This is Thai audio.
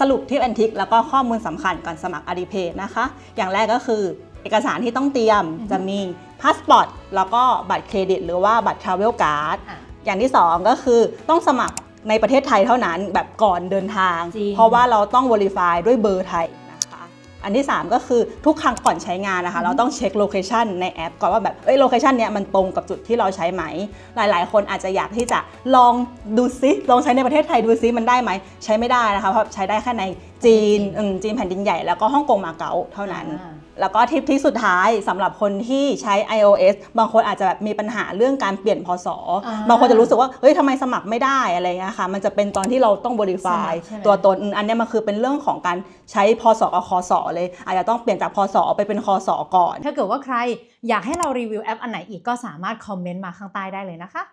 สรุปที่แอนทิกแล้วก็ข้อมูลสำคัญก่อนสมัคร a d i p a y นะคะ อย่างแรกก็คือเอกสารที่ต้องเตรียมอือฮึจะมีพาสปอร์ตแล้วก็บัตรเครดิต หรือว่าบัตรทราเวลการ์ดอะอย่างที่ 2 ก็คือต้องสมัครในประเทศไทยเท่านั้นแบบก่อนเดินทางจริงเพราะว่าเราต้อง Verify ด้วยเบอร์ไทยนะคะ อันที่ 3 ก็คือทุกครั้งก่อนใช้งานนะคะ เราต้องเช็คโลเคชันในแอปก่อนว่าแบบเอ้ยโลเคชันเนี้ยมันตรงกับจุดที่เราใช้ไหม หลาย ๆ คนอาจจะอยากที่จะลองดูซิลองใช้ในประเทศไทยดูซิมันได้ไหม ใช้ไม่ได้นะคะเพราะใช้ได้แค่ในจีนอืมจีนแผ่นดินใหญ่แล้วก็ฮ่องกงมาเก๊าเท่านั้นอ่า แล้วก็ทิปที่สุดท้ายสำหรับคนที่ใช้ iOS บางคนอาจจะแบบมีปัญหาเรื่องการเปลี่ยนพศอ่าบางคนจะรู้สึกว่าเฮ้ยทำไมสมัครไม่ได้อะไรเงี้ยค่ะมันจะเป็นตอนที่เราต้อง verify สมัครใช่ไหมตัวตนอืมอันเนี้ยมันคือเป็นเรื่องของการใช้พศกับคศเลย อาจจะต้องเปลี่ยนจากพศไปเป็นคศก่อน ถ้าเกิดว่าใครอยากให้เรารีวิวแอปอันไหนอีกก็สามารถคอมเมนต์มาข้างใต้ได้เลยนะคะ